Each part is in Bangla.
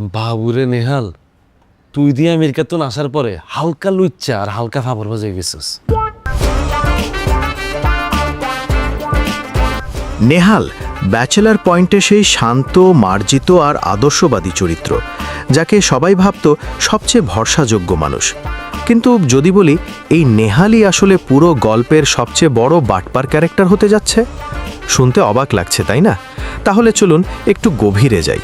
বাবুরে নেহাল, তুই দিয়ে আমেরিকা তো আসার পরে হালকা লুচ্চা আর হালকা ফাবর বাজে গেছিস। নেহাল, ব্যাচেলার পয়েন্টে সেই শান্ত, মার্জিত আর আদর্শবাদী চরিত্র, যাকে সবাই ভাবত সবচেয়ে ভরসাযোগ্য মানুষ। কিন্তু যদি বলি, এই নেহালই আসলে পুরো গল্পের সবচেয়ে বড় বাটপার ক্যারেক্টার হতে যাচ্ছে? শুনতে অবাক লাগছে, তাই না? তাহলে চলুন একটু গভীরে যাই।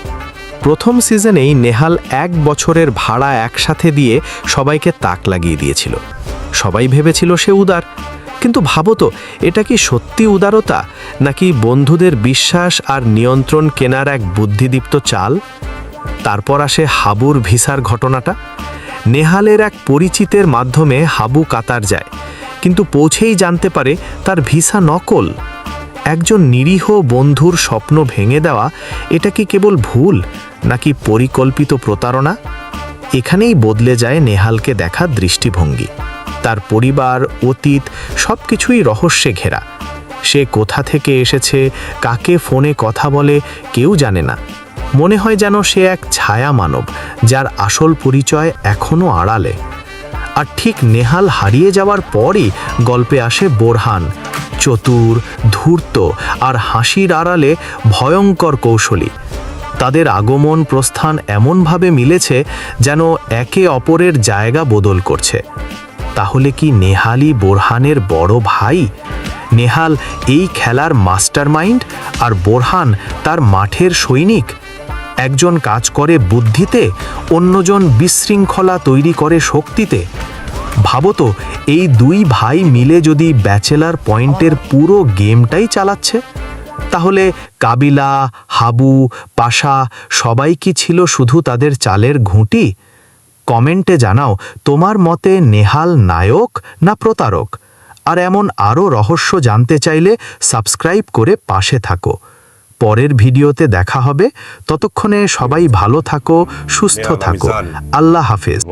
প্রথম সিজনেই নেহাল এক বছরের ভাড়া একসাথে দিয়ে সবাইকে তাক লাগিয়ে দিয়েছিল। সবাই ভেবেছিল সে উদার। কিন্তু ভাবো তো, এটা কি সত্যি উদারতা, নাকি বন্ধুদের বিশ্বাস আর নিয়ন্ত্রণ কেনার এক বুদ্ধিদীপ্ত চাল? তারপর আসে হাবুর ভিসার ঘটনাটা। নেহালের এক পরিচিতের মাধ্যমে হাবু কাতার যায়, কিন্তু পৌঁছেই জানতে পারে তার ভিসা নকল। একজন নিরীহ বন্ধুর স্বপ্ন ভেঙে দেওয়া, এটা কি কেবল ভুল নাকি পরিকল্পিত প্রতারণা? এখানেই বদলে যায় নেহালকে দেখা দৃষ্টিভঙ্গি। তার পরিবার, অতীত সব কিছুই রহস্যে ঘেরা। সে কোথা থেকে এসেছে, কাকে ফোনে কথা বলে, কেউ জানে না। মনে হয় যেন সে এক ছায়া মানব, যার আসল পরিচয় এখনও আড়ালে। আর ঠিক নেহাল হারিয়ে যাওয়ার পরই গল্পে আসে বোরহান চতুর, ধূর্ত আর হাসির আড়ালে ভয়ঙ্কর কৌশলী। তাদের আগমন প্রস্থান এমনভাবে মিলেছে যেন একে অপরের জায়গা বদল করছে। তাহলে কি নেহালি বোরহানের বড় ভাই? নেহাল এই খেলার মাস্টারমাইন্ড? আর বোরহান তার মাঠের সৈনিক? একজন কাজ করে বুদ্ধিতে, অন্যজন বিশৃঙ্খলা তৈরি করে শক্তিতে? ভাবো তো এই দুই ভাই মিলে যদি ব্যাচেলার পয়েন্টের পুরো গেমটাই চালাচ্ছে? তাহলে কাবিলা হাবু পাশা সবাই কি ছিল শুধু তাদের চালের ঘুঁটি? কমেন্টে জানাও তোমার মতে নেহাল নায়ক না প্রতারক? আর এমন আরও রহস্য জানতে চাইলে সাবস্ক্রাইব করে পাশে থাকো। পরের ভিডিওতে দেখা হবে। ততক্ষণে সবাই ভালো থাকো সুস্থ থাকো। আল্লাহ হাফেজ।